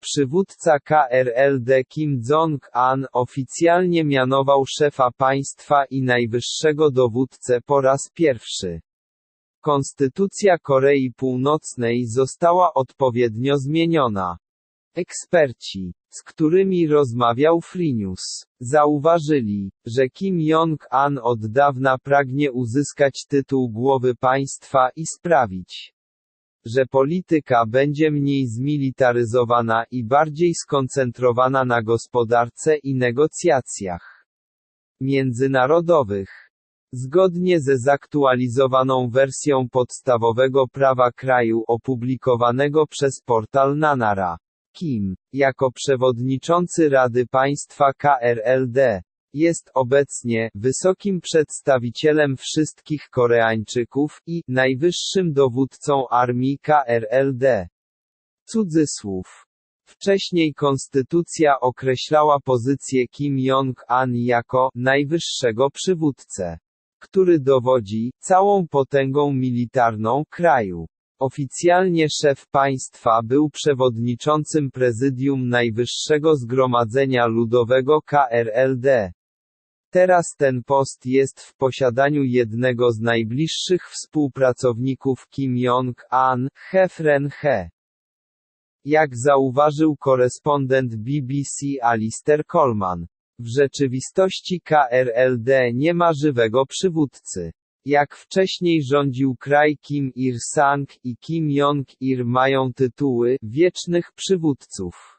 Przywódca KRLD Kim Jong-un oficjalnie mianował szefa państwa i najwyższego dowódcę po raz pierwszy. Konstytucja Korei Północnej została odpowiednio zmieniona. Eksperci, z którymi rozmawiał Free News, zauważyli, że Kim Jong-un od dawna pragnie uzyskać tytuł głowy państwa i sprawić, że polityka będzie mniej zmilitaryzowana i bardziej skoncentrowana na gospodarce i negocjacjach międzynarodowych. Zgodnie ze zaktualizowaną wersją podstawowego prawa kraju opublikowanego przez portal Nanara, Kim, jako przewodniczący Rady Państwa KRLD, jest obecnie wysokim przedstawicielem wszystkich Koreańczyków i najwyższym dowódcą armii KRLD. Cudzysłów. Wcześniej konstytucja określała pozycję Kim Jong-un jako najwyższego przywódcę, który dowodzi całą potęgą militarną kraju. Oficjalnie szef państwa był przewodniczącym prezydium Najwyższego Zgromadzenia Ludowego KRLD. Teraz ten post jest w posiadaniu jednego z najbliższych współpracowników Kim Hefren He. Jak zauważył korespondent BBC Alistair Coleman, w rzeczywistości KRLD nie ma żywego przywódcy. Jak wcześniej rządził kraj Kim Il-sung i Kim Jong-il mają tytuły wiecznych przywódców.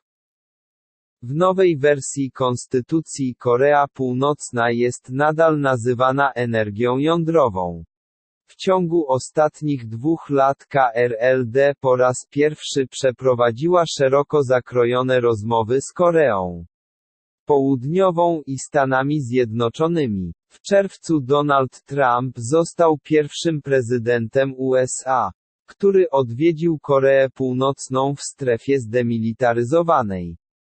W nowej wersji konstytucji Korea Północna jest nadal nazywana energią jądrową. W ciągu ostatnich dwóch lat KRLD po raz pierwszy przeprowadziła szeroko zakrojone rozmowy z Koreą Południową i Stanami Zjednoczonymi. W czerwcu Donald Trump został pierwszym prezydentem USA, który odwiedził Koreę Północną w strefie zdemilitaryzowanej.